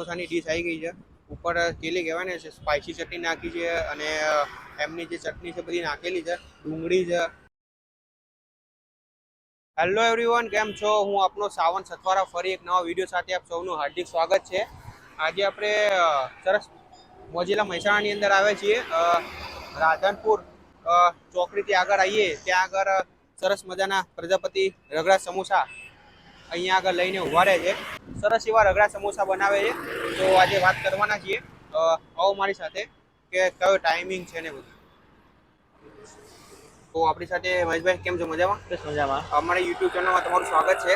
સમોસાની dish આવી ગઈ છે. ઉપર કેલી કહેવાય છે સ્પાઇસી ચટણી નાખી છે અને એમની જે ચટણી છે બધી નાખેલી છે. ડુંગળી છે. હેલો એવરીવન કેમ છો? હું આપનો સાવન સથવારા ફરી એક નવા વીડિયો સાથે આપ સૌનું હાર્દિક સ્વાગત છે. આજે આપણે સરસ મોજીલા મહેસાણાની અંદર આવે છીએ. રાધનપુર ચોકડીથી આગળ આવીએ. ત્યાં આગળ સરસ મજાના પ્રજાપતિ રગડા સમોસા અહીંયા આગળ લઈને ઊભા રહે છે. સરસ એવા રગડા સમોસા બનાવે છે. તો આજે વાત કરવાના છીએ. આવો મારી સાથે કે કયો ટાઈમિંગ છે ને બધું. તો આપણી સાથે મહેશભાઈ કેમ છો? મજામાં? બસ મજામાં. અમારી યુટ્યુબ ચેનલમાં તમારું સ્વાગત છે.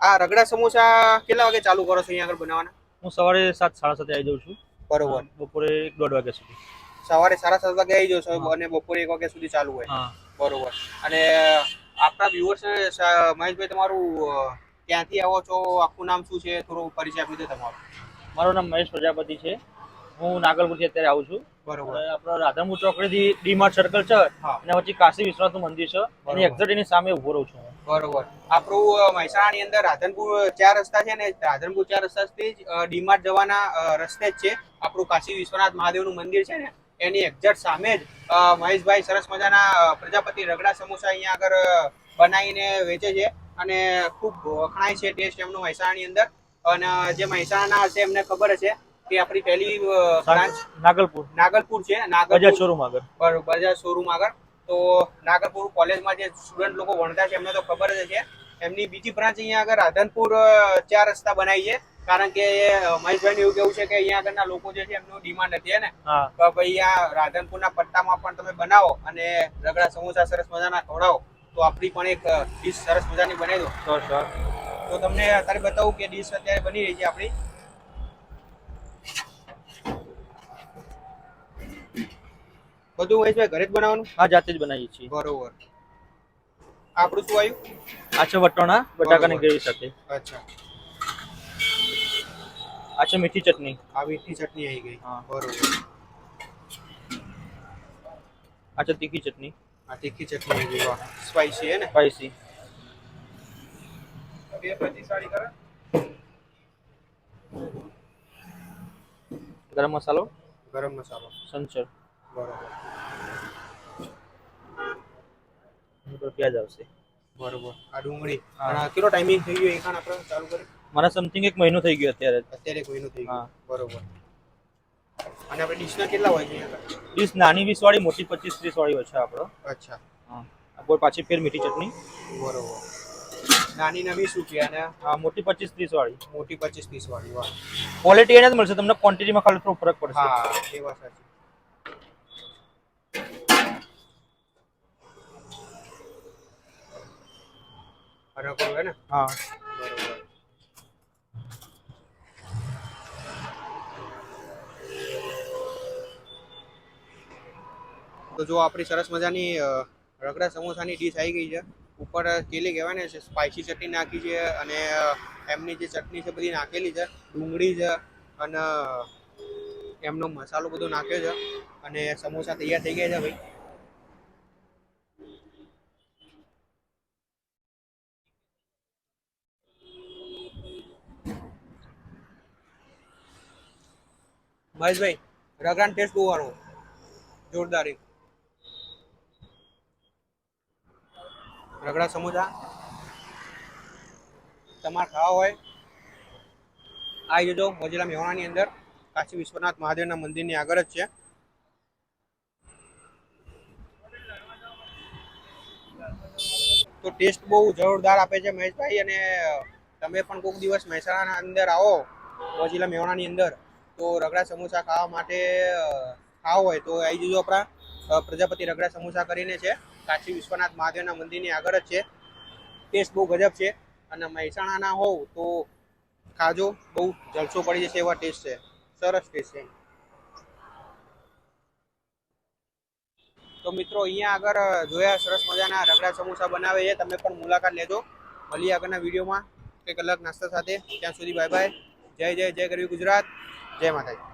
આ રગડા સમોસા કેટલા વાગે ચાલુ કરો છો અહીંયા આગળ બનાવવાના? હું સવારે સાત સાડા સાતે આવી જાઉં છું. બરોબર. બપોરે એક દોઢ વાગ્યા સુધી. સવારે સાડા સાત વાગે આવી જશો અને બપોરે એક વાગ્યા સુધી ચાલુ હોય. બરોબર. અને આપણા વ્યુઅર્સ મહેશભાઈ તમારું ક્યાંથી આવો છો? આખું નામ શું છે? થોડું પરિચય આપી દો તમારું. મારું નામ મહેશ પ્રજાપતિ છે. હું નાગલપુરથી અત્યારે આવું છું. બરોબર. અને આપણો રાધામપુર ચોકડીથી ડીમાર્ટ સર્કલ છે. એના પછી કાશી વિશ્વનાથનું મંદિર છે. એની એક્ઝેક્ટ એની સામે ઊભો રહું છું બરોબર. આપણું મહેસાણાની અંદર રાધનપુર ચાર રસ્તા છે ને રાધનપુર ચાર રસ્તાથી જ ડી ડીમાર્ટ જવાના રસ્તે જ છે આપણું કાશી વિશ્વનાથ મહાદેવનું મંદિર છે ને. એની એક્ઝેક્ટ સામે જ મહેશભાઈ સરસ મજાના પ્રજાપતિ રગડા સમોસા અહીંયા આગળ બનાવીને વેચે છે. અને ખૂબ વખણાય છે ટેસ્ટ એમનો મહેસાણાની અંદર. અને જે મહેસાણાના હશે એમને ખબર હશે કે આપણી પહેલી બ્રાન્ચ નાગલપુર. નાગલપુર છે બજાજ બજાર શોરૂમ આગળ. બજાજ શોરૂમ આગળ. તો નાગલપુર કોલેજમાં જે સ્ટુડન્ટ લોકો ભણતા છે એમને તો ખબર જ છે. એમની બીજી બ્રાન્ચ અહીંયા આગળ રાધનપુર ચાર રસ્તા બનાવી છે. કારણ કે મહેશભાઈ એવું કેવું છે કે અહીંયા આગળના લોકો જે છે એમનું ડિમાન્ડ હતી ને? તો ભાઈ આ રાધનપુરના પટ્ટામાં પણ તમે બનાવો અને રગડા સમોસા સરસ મજાના ખવડાવો. તો આપણી પણ એક ડીશ સરસ મજાની બનાવી દો શ્યોર શ્યોર તો તમને અત્યારે બતાવું કે ડીશ અત્યારે બની રહી છે આપણી. બધું મહેશભાઈ ઘરે જ બનાવવાનું? હા જાતે જ બનાવીએ છીએ. બરોબર. આપણું શું આવ્યું? આ છે વટોણા બટાકાની બરોબર. ગ્રેવી સાથે. અચ્છા. આ છે મીઠી ચટણી. આ મીઠી ચટણી આવી ગઈ. હા. બરોબર. આ છે તીખી ચટણી. આ તીખી ચટણી ગઈ વાહ સ્પાઈસી હે ને? સ્પાઈસી બે પચીસ વાળી કરે. ગરમ મસાલો? ગરમ મસાલો. સંચર બરોબર. એની પ્યાજ આવશે. બરોબર. આ ડુંગળી. હા. આ કેટલો ટાઈમિંગ થઈ ગયો એકાણ આપણે ચાલુ કરી? મારા સમથિંગ એક મહિનો થઈ ગયો અત્યારે. અત્યારે કોઈનું થઈ ગયો. હા. બરોબર. અને આપણે ડીશના કેટલા હોય છે ડીશ નાની વીસ વાળી મોટી પચીસ ત્રીસ વાળી હોય છે આપણો. અચ્છા. હા. બોલ પાછી ફેર મીઠી ચટણી. બરોબર. નાની નવી શું છે અને હા મોટી પચીસ ત્રીસ વાળી. મોટી પચીસ ત્રીસ વાળી વાહ. ક્વોલિટી એને જ મળશે તમને ક્વોન્ટિટીમાં ખાલી થોડો ફરક પડશે. હા એ વાત સાચી. હરકડું હે ને? હા. તો જો આપણી સરસ મજાની રગડા સમોસાની ડીશ આવી ગઈ છે. ઉપર કેલી કહેવાય ને સ્પાઇસી ચટણી નાખી છે અને એમની જે ચટણી છે બધી નાખેલી છે, ડુંગળી છે અને એમનો મસાલો બધો નાખ્યો છે અને સમોસા તૈયાર થઈ ગયા છે ભાઈ. મહેશભાઈ, રગડાનો ટેસ્ટ બહુ સારો જોરદાર એક. રગડા સમોસા તમારે ખાવા હોય આવી જજો, મોજીલા મેવાણાની અંદર કાશી વિશ્વનાથ મહાદેવના મંદિરની આગળ જ છે. તો ટેસ્ટ બહુ જોરદાર આપે છે મહેશભાઈ અને તમે પણ કોઈક દિવસ મહેસાણાના અંદર આવો, મોજીલા મેવાણાની અંદર, તો રગડા સમોસા ખાવા માટે ખાવા હોય તો આવી જજો આપણા પ્રજાપતિ રગડા સમોસા કરીને છે. કાશી વિશ્વનાથ મહાદેવના મંદિરની આગળ જ છે. ટેસ્ટ બહુ ગજબ છે અને મહેસાણાના હોવ તો ખાજો બહુ જલસો પડી જશે એવા ટેસ્ટ છે. સરસ ટેસ્ટ છે. તો મિત્રો અહીંયા આગળ જોયા સરસ મજાના રગડા સમોસા બનાવે છે. તમે પણ મુલાકાત લેજો. ભલી આગળના વિડીયોમાં. કંઈક અલગ નાસ્તા સાથે. ત્યાં સુધી બાય બાય. જય જય જય ગરવી ગુજરાત. જય માતાજી.